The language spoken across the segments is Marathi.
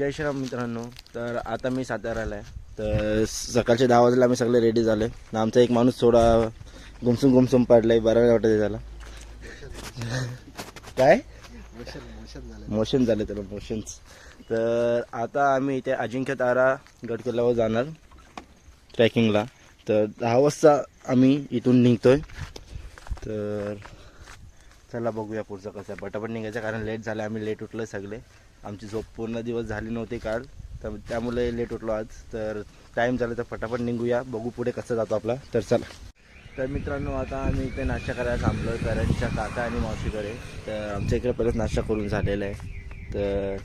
जय श्रीराम मित्रांनो. तर आता मी साताराला आहे. तर सकाळचे दहा वाजता आम्ही सगळे रेडी झाले. तर आमचा एक माणूस थोडा गुमसूम पडला आहे बरं वाटत आहे त्याला. काय? मोशन झाले त्याला मोशन्स तर आता आम्ही इथे अजिंक्य तारा गडकिल्ल्यावर जाणार ट्रॅकिंगला. तर दहा वाजता आम्ही इथून निघतोय. तर चला बघूया पुढचं कसं पटापट निघायचं कारण लेट झालं आम्ही लेट उठलो सगळे. आमची झोप पूर्ण दिवस झाली नव्हती काल. तर त्यामुळे लेट उठलो आज. तर टाईम झाला तर फटाफट निघूया. बघू पुढे कसं जातो आपला. तर चला. तर मित्रांनो आता आम्ही इथे नाश्ता करायला थांबलो. करंजच्या काका आणि मावशीकडे. तर आमच्या इकडे परत नाश्ता करून झालेला आहे. तर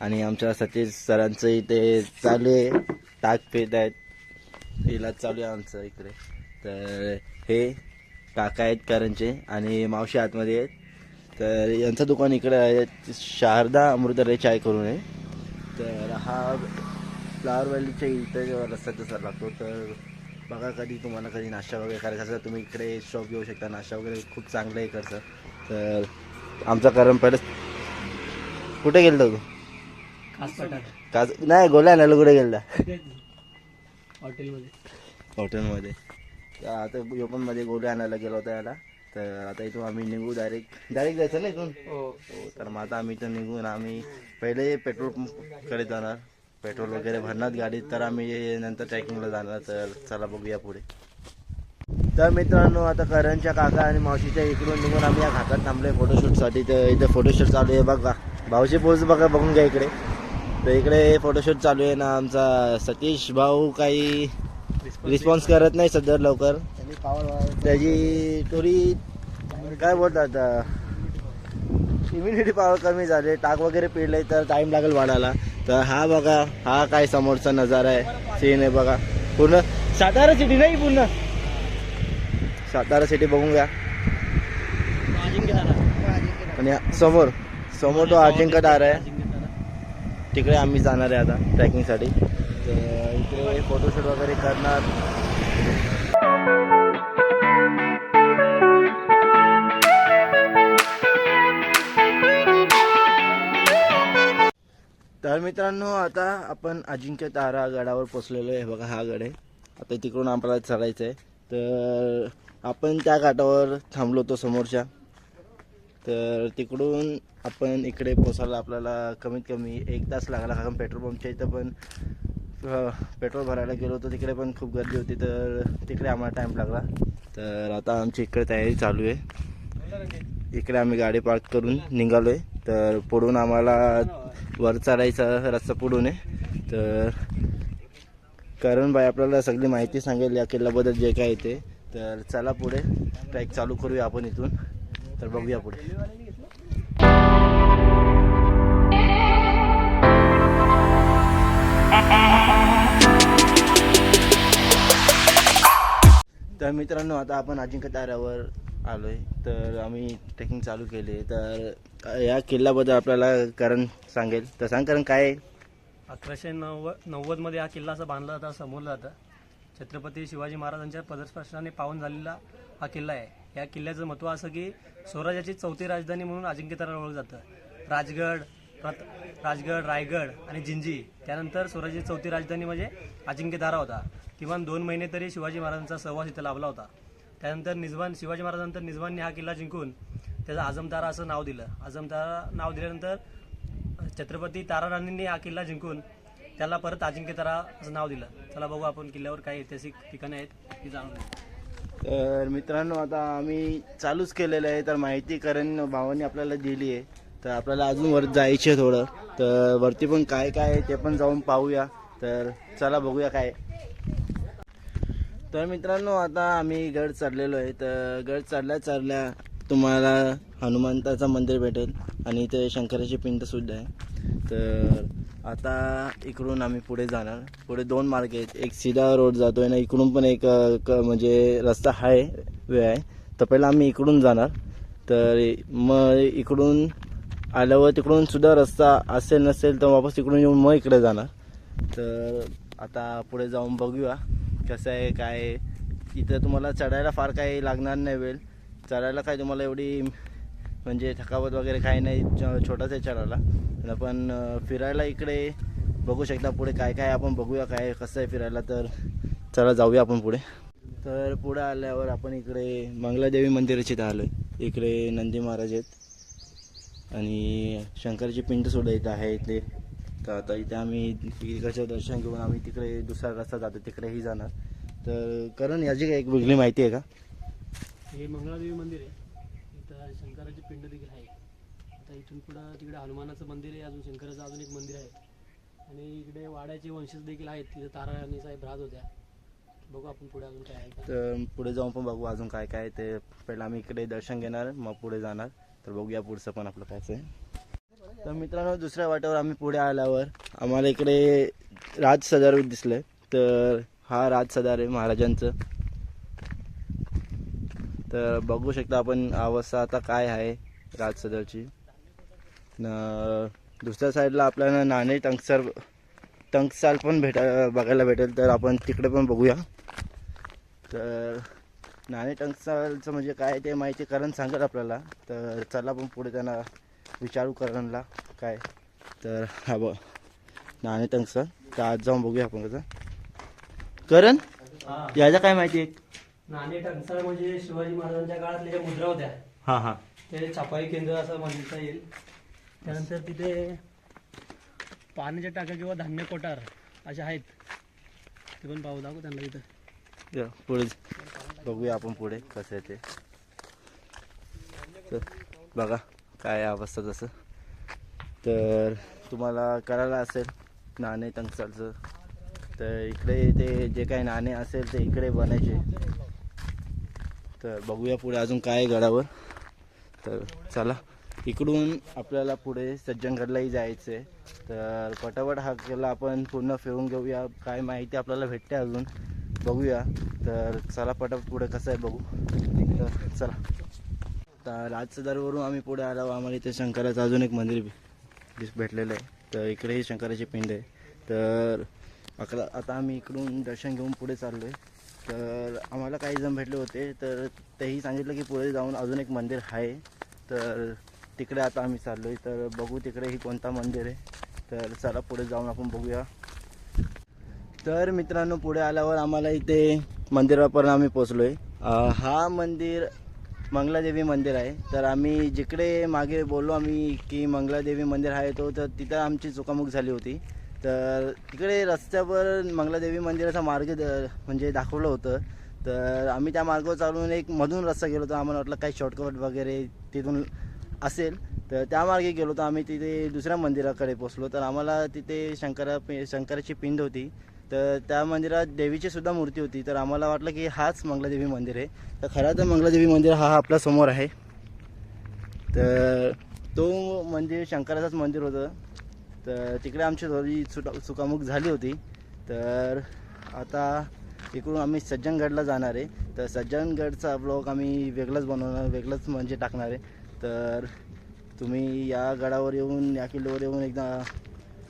आणि आमच्या सतीश सरांचं इथे चालू आहे. टाक पेत आहेत. इलाज चालू आहे आमचं इकडे. तर हे काका आहेत करंजचे आणि मावशी आतमध्ये आहेत. तर यांचं दुकान इकडे आहे. शारदा अमृतरे चाय करून आहे. तर हा फ्लावर व्हॅलीच्या इथं रस्ता तसा लागतो. तर बघा कधी तुम्हाला कधी नाश्ता वगैरे करायचा असेल तुम्ही इकडे शॉप घेऊ शकता. नाश्ता वगैरे खूप चांगलं आहे इकडचं तर आमचा कारण पहिलं कुठे गेलता तू? काज नाही गोल्या आणायला कुठे गेलता? हॉटेलमध्ये. हॉटेलमध्ये. तर आता यो पण मध्ये गोल्या आणायला गेलो होता याला. तर आता इथून आम्ही निघू डायरेक्ट डायरेक्ट जायचं ना इथून? हो. तर मग आता आम्ही इथं निघून आम्ही पहिले पेट्रोल पंपकडे जाणार. पेट्रोल वगैरे भरणार गाडीत तर आम्ही नंतर ट्रॅकिंगला जाणार. तर चला बघूया पुढे. तर मित्रांनो आता करणच्या काका आणि मावशीच्या इकडून निघून आम्ही या घाटात थांबलोय फोटोशूटसाठी तर इथे फोटोशूट चालू आहे बघा. भाऊची पोच बघा बघून घ्या इकडे. तर इकडे फोटोशूट चालू आहे ना आमचा सतीश भाऊ काही रिस्पॉन्स करत नाही सध्या लवकर. त्याची थोडी काय बोलतात इम्युनिटी पॉवर कमी झाले टाक वगैरे पिडले तर टाईम लागेल वाढायला. तर हा बघा हा काय समोरचा नजारा आहे. सीन आहे बघा. पूर्ण सातारा सिटी नाही पूर्ण. सातारा सिटी बघून घ्या. आणि समोर समोर तो अजिंक्य तारा आहे. तिकडे आम्ही जाणार आहे आता ट्रॅकिंगसाठी तर इकडे फोटोशूट वगैरे करणार. तर मित्रांनो आता आपण अजिंक्य तारा गडावर पोचलेलो आहे. बघा हा गड आहे. आता तिकडून आपल्याला चढायचं आहे तर आपण त्या घाटावर थांबलो होतो समोरच्या. तर तिकडून आपण इकडे पोचायला आपल्याला कमीत कमी एक तास लागला. कारण पेट्रोल पंपच्या इथं पण पेट्रोल भरायला गेलो होतो. तिकडे पण खूप गर्दी होती तर तिकडे आम्हाला टाईम लागला. तर आता आमची इकडे तयारी चालू आहे. इकडे आम्ही गाडी पार्क करून निघालो आहे तर पुढून आम्हाला वर चढायचा रस्ता पुढून आहे. तर कारण बाई आपल्याला सगळी माहिती सांगेल या किल्ल्याबद्दल जे काय ते. तर चला पुढे ट्रॅक चालू करूया आपण इथून. तर बघूया पुढे. तर मित्रांनो आता आपण अजिंक्य ताऱ्यावर आलोय. तर आम्ही ट्रेकिंग चालू केली. तर या किल्ल्याबद्दल आपल्याला करण सांगेल. तर सांग करण काय अकराशे नव्वद नव्वदमध्ये हा किल्ला असा बांधला जाता समोरला जातं छत्रपती शिवाजी महाराजांच्या पदस्पर्शनाने पावन झालेला हा किल्ला आहे. या किल्ल्याचं महत्त्व असं की स्वराज्याची चौथी राजधानी म्हणून अजिंक्यतारा ओळखलं जातं. राजगड रत राजगड रायगड आणि जिंजी त्यानंतर स्वराज्याची चौथी राजधानी म्हणजे अजिंक्यतारा होता. किमान दोन महिने तरी शिवाजी महाराजांचा सहवास इथं लाभला होता. त्यानंतर निजवान शिवाजी महाराजांनंतर निजवानने हा किल्ला जिंकून त्याचं आजमतारा असं नाव दिलं. आजमतारा नाव दिल्यानंतर छत्रपती ताराराणींनी हा किल्ला जिंकून त्याला परत अजिंक्यतारा असं नाव दिलं. चला बघू आपण किल्ल्यावर काही ऐतिहासिक ठिकाणे आहेत ती जाणून घेऊ. तर मित्रांनो आता आम्ही चालूच केलेलं आहे तर माहिती करण भावांनी आपल्याला दिली आहे. तर आपल्याला अजून वर जायचे थोडं. तर वरती पण काय काय आहे ते पण जाऊन पाहूया. तर चला बघूया काय आहे. तर मित्रांनो आता आम्ही गड चढलेलो आहे. तर गड चढल्या चढल्या तुम्हाला हनुमंताचं मंदिर भेटेल आणि इथे शंकराची पिंडसुद्धा आहे. तर आता इकडून आम्ही पुढे जाणार. पुढे दोन मार्ग आहेत. एक सीधा रोड जातो आहे ना इकडून पण एक क- म्हणजे रस्ता आहे वे आहे. तर पहिला आम्ही इकडून जाणार. तर मग इकडून आल्यावर तिकडून सुद्धा रस्ता असेल नसेल तर वापस इकडून येऊन मग इकडे जाणार. तर आता पुढे जाऊन बघूया. कसं आहे काय आहे. इथं तुम्हाला चढायला फार काही लागणार नाही वेळ चढायला काय तुम्हाला एवढी म्हणजे थकावत वगैरे काही नाही छ- छोटाच आहे चढायला. पण आपण फिरायला इकडे बघू शकता पुढे काय काय आपण बघूया काय कसं आहे फिरायला. तर चला जाऊया आपण पुढे. तर पुढे आल्यावर आपण इकडे मंगलादेवी मंदिराची इथं आलो आहे इकडे नंदी महाराज आहेत. आणि शंकराची पिंड सुद्धा इथं आहे इथे तर आता इथे आम्ही इकडचं दर्शन घेऊन आम्ही तिकडे दुसरा रस्ता जातो तिकडेही जाणार. तर करण याची काही एक वेगळी माहिती आहे का? हे मंगळादेवी मंदिर आहे. इथं शंकराची पिंड देखील आहे. आता इथून पुढं तिकडे हनुमानाचं मंदिर आहे अजून शंकराचं अजून एक मंदिर आहे. आणि इकडे वाड्याचे वंशज देखील आहेत. तिथे तारा राणी साहेब राहत होत्या. बघू आपण पुढे अजून काय आहे का. तर पुढे जाऊन पण बघू अजून काय काय ते. पहिलं आम्ही इकडे दर्शन घेणार मग पुढे जाणार. तर बघूया पुढचं पण आपलं काय आहे. तर मित्रांनो दुसऱ्या वाट्यावर आम्ही पुढे आल्यावर आम्हाला इकडे राज सदार दिसले. तर हा राज सदार आहे महाराजांचं. तर बघू शकता आपण अवस्था आता काय आहे राज सदारची. न दुसऱ्या साईडला आपल्याला नाणे टंकसर टंकसाल पण भेटा बघायला भेटेल तर आपण तिकडे पण बघूया. तर नाणे टंकसालचं म्हणजे काय ते माहिती करण सांगेल आपल्याला. तर चला पण पुढे त्यांना विचारू करणला काय? तर हा बघ नाणे टंकसाल तर आज जाऊन बघूया आपण कसं. करण याच्या काय माहिती? आहे नाणे टंकसाळ म्हणजे शिवाजी महाराजांच्या काळातल्या ज्या मुद्रा होत्या हां हां. ते छपाई केंद्र असं म्हणता येईल. त्यानंतर तिथे पाण्याच्या टाक्या किंवा धान्य कोठार असे आहेत. ते पण पाहू दाखवू त्यांना तिथं. या, पुढे बघूया आपण पुढे कसं आहे ते. तर बघा. काय अवस्था तसं? तर तुम्हाला करायला असेल नाणे टंकसालचं तर इकडे ते जे काही नाणे असेल ते इकडे बनायचे. तर बघूया पुढे अजून काय आहे गडावर तर चला इकडून आपल्याला पुढे सज्जनगडलाही जायचं आहे तर पटापट हा किल्ला आपण पूर्ण फिरून घेऊया काय माहिती आपल्याला भेटते अजून. बघूया तर चला पटापट पुढे कसं आहे बघू. तर चला. तर राजसदारवरून आम्ही पुढे आलो. आम्हाला इथे शंकराचं अजून एक मंदिर दिस भेटलेलं आहे. तर इकडेही शंकराची पिंड आहे. तर अकरा आता आम्ही इकडून दर्शन घेऊन पुढे चाललो आहे तर आम्हाला काही जण भेटले होते. तर तेही सांगितलं की पुढे जाऊन अजून एक मंदिर आहे. तर तिकडे आता आम्ही चाललो आहे तर बघू तिकडेही कोणता मंदिर आहे. तर चला पुढे जाऊन आपण बघूया. तर मित्रांनो पुढे आल्यावर आम्हाला इथे मंदिरापर्यंत आम्ही पोचलो आहे हा मंदिर मंगलादेवी मंदिर आहे. तर आम्ही जिकडे मागे बोललो आम्ही की मंगलादेवी मंदिर आहे तो तर तिथं आमची चुकामुक झाली होती. तर तिकडे रस्त्यावर मंगलादेवी मंदिराचा मार्ग द- म्हणजे दाखवलं होतं. तर आम्ही त्या मार्गावर चालून एक मधून रस्ता गेलो होतो. आम्हाला वाटलं काही शॉर्टकट वगैरे तिथून असेल. तर त्या मार्गे गेलो होतो. आम्ही तिथे दुसऱ्या मंदिराकडे पोचलो तर आम्हाला तिथे शंकरा शंकराची पिंड होती. तर त्या मंदिरात देवीची सुद्धा मूर्ती होती. तर आम्हाला वाटलं की हाच मंगलादेवी मंदिर आहे. तर खरं तर मंगलादेवी मंदिर हा आपल्यासमोर आहे. तर तो मंदिर शंकराचंच मंदिर होतं. तर तिकडे आमची थोडी सुटा चुकामुक झाली होती. तर आता इकडून आम्ही सज्जनगडला जाणार आहे. तर सज्जनगडचा ब्लॉग आम्ही वेगळंच बनवणार वेगळंच म्हणजे टाकणार आहे. तर तुम्ही या गडावर येऊन या किल्ल्यावर येऊन एकदा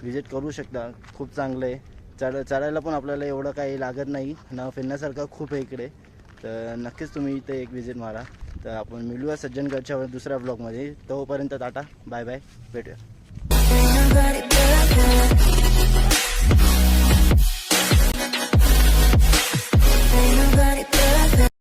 व्हिजिट करू शकता. खूप चांगलं आहे. चढ चढायला पण आपल्याला एवढं काही लागत नाही. ना फिरण्यासारखं खूप आहे इकडे. तर नक्कीच तुम्ही इथे एक विजिट मारा. तर आपण मिळूया सज्जनगडच्या दुसऱ्या ब्लॉगमध्ये तोपर्यंत टाटा. बाय बाय भेटूया.